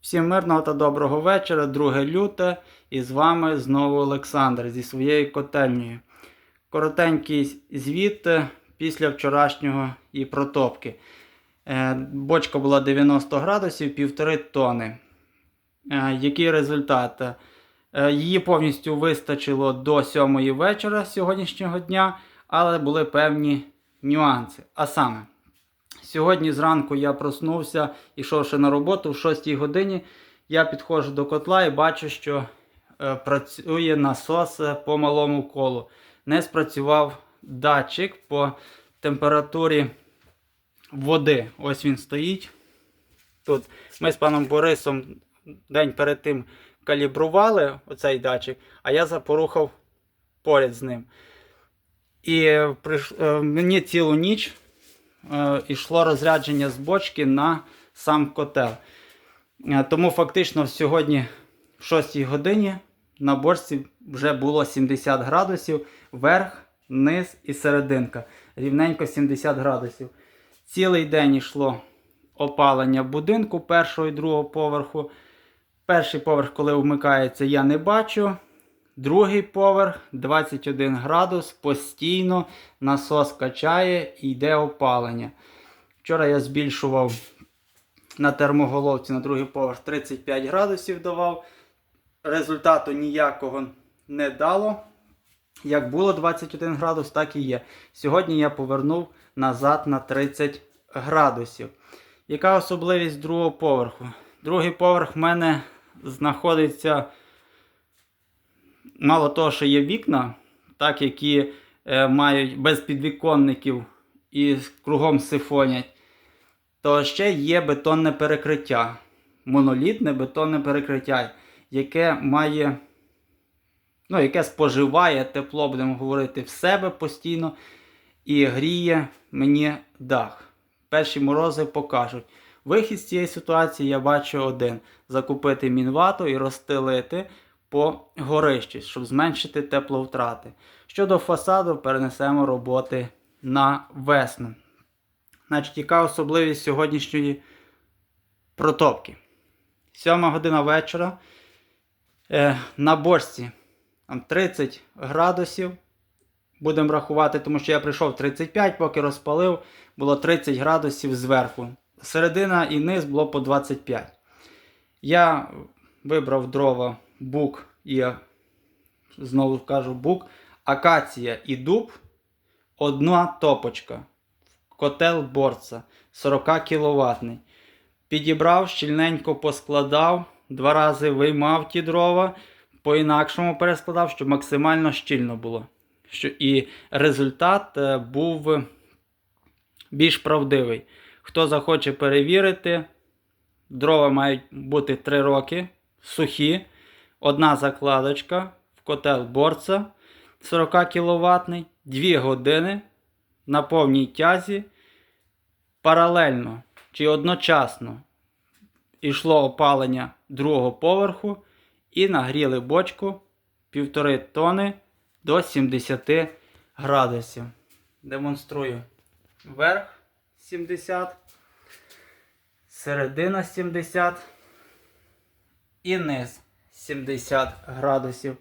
Всім мирного та доброго вечора, 2 люте, і з вами знову Олександр зі своєю котельнею. Коротенький звіт е, після вчорашнього і протопки. Е, Бочка була 90 градусів, півтори тони. Е, Який результат? Її повністю вистачило до 7 вечора сьогоднішнього дня, але були певні нюанси. А саме, Сьогодні зранку я проснувся, ішовши на роботу в 6 годині. Я підходжу до котла і бачу, що е, працює насос е, по малому колу. Не спрацював датчик по температурі води. Ось він стоїть. Тут ми з паном Борисом день перед тим калібрували оцей датчик, а я запорухав поряд з ним. І е, мені цілу ніч йшло розрядження з бочки на сам котел. Е, Тому фактично сьогодні в 6 годині на бочці вже було 70 градусів, верх, низ і серединка. Рівненько 70 градусів. Цілий день йшло опалення будинку першого і другого поверху. Перший поверх, коли вмикається, я не бачу. Другий поверх 21 градус, постійно насос качає і йде опалення. Вчора я збільшував на термоголовці на другий поверх 35 градусів давав. Результату ніякого не дало. Як було 21 градус, так і є. Сьогодні я повернув назад на 30 градусів. Яка особливість другого поверху? Другий поверх в мене знаходиться мало того, що є вікна, так, які е, мають без підвіконників і кругом сифонять, то ще є бетонне перекриття. Монолітне бетонне перекриття, яке має, ну, яке споживає тепло, будемо говорити, в себе постійно і гріє мені дах. Перші морози покажуть. Вихід з цієї ситуації я бачу один: закупити мінвату і розстелити по горищі, щоб зменшити тепловтрати. Щодо фасаду, перенесемо роботи на весну. Значить, яка особливість сьогоднішньої протопки? Сьома година вечора. Е, на бочці там 30 градусів. Будемо рахувати, тому що я прийшов 35, поки розпалив, було 30 градусів зверху. Середина і низ було по 25. Я вибрав дрова бук і знову кажу бук, акація і дуб. Одна топочка. Котел борца 40 кВт. Підібрав, щільненько поскладав, два рази виймав ті дрова, по-інакшому перескладав, щоб максимально щільно було. І результат е, був більш правдивий. Хто захоче перевірити, дрова мають бути 3 роки, сухі, одна закладочка в котел борца 40 кВт, 2 години на повній тязі. Паралельно чи одночасно йшло опалення другого поверху і нагріли бочку 1,5 тони до 70 градусів. Демонструю верх 70, середина 70 і низ 70 градусів.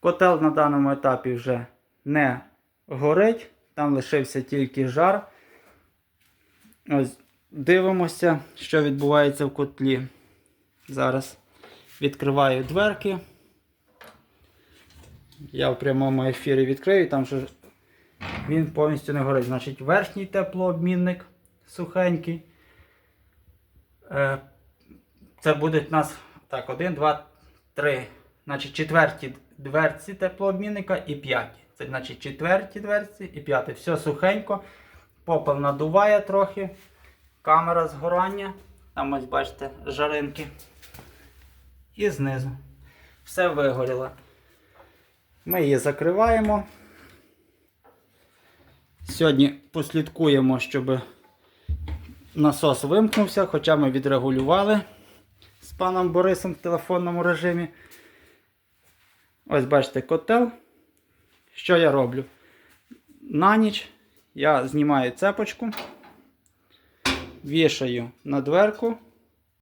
Котел на даному етапі вже не горить, там лишився тільки жар. Ось дивимося, що відбувається в котлі. Зараз відкриваю дверки. Я в прямому ефірі відкрию, там що він повністю не горить. Значить, верхній теплообмінник сухенький. Е, Це будуть у нас так, 1, 2, 3. Значить, четверті дверці теплообмінника і п'яті. Це значить четверті дверці і п'яті. Все сухенько. Попел надуває трохи. Камера згорання. Там ось бачите жаринки. І знизу. Все вигоріло. Ми її закриваємо. Сьогодні послідкуємо, щоб насос вимкнувся, хоча ми відрегулювали паном Борисом в телефонному режимі. Ось бачите котел. Що я роблю? На ніч я знімаю цепочку, вішаю на дверку